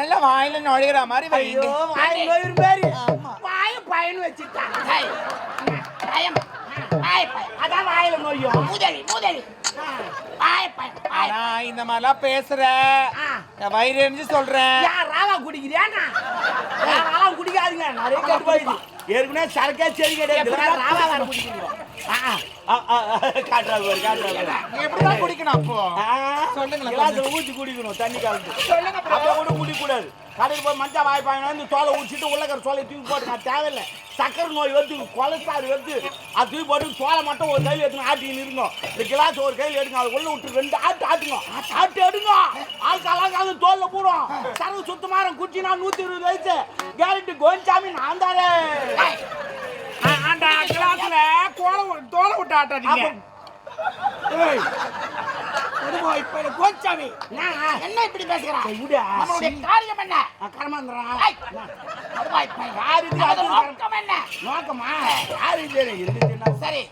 நல்லா வாயில நுழையிற மாதிரி வைங்க. ஐயோ வாய் நோயிரு பேரு. வாய பயன் வச்சுட்டான் டேய், பயம். அதான் வாயில நோயும் பயம், வாய் ஆனா இந்த மாதிரிலாம் பேசுற. நான் வயிறு எரிஞ்சு சொல்றேன். ராவா குடிக்கிறியாண்ணா ராவா குடிக்காதீங்க. நிறைய கட்டு போயிடுது ஏற்கனவே சரக்கே சரி கிடையாது குடிக்கணும். அப்போ? ஊத்தி குடிக்கணும் தண்ணி கலந்து. சொல்லுங்க. அப்ப கூட கடையில் போய் மஞ்சள் வாய் பாயினா இந்த தோலை ஊற்றிட்டு உள்ளக்கிற சோலை தூக்கி போட்டு நான் தேவையில்லை. சக்கரை நோய் வருது கொலஸ்ட்ரால் வருது அது தூக்கி போட்டு மட்டும் ஒரு கையில் எடுத்துங்க ஆட்டின்னு இருந்தோம். இந்த கிளாஸ் ஒரு கையில் எடுங்க அது உள்ள விட்டு ரெண்டு ஆட்டு ஆட்டுங்க. ஆட்டு எடுங்க. கலாங்காது தோல்ல போடும் சரகு சுத்தமாரம் குச்சி நான் நூத்தி இருபது வயசு. கேரண்டி கோவிச்சாமி நான் தானே. அந்த கிளாஸ்ல கோல தோலை விட்டு ஆட்டாதீங்க. கோச்சாமி என்ன? இப்படி பேசுகிறா? விடா நம்மளுடைய காரியம் என்ன? கரமாந்திரன். யாரு நோக்கம் என்ன? நோக்கமா? யாரு? சரி.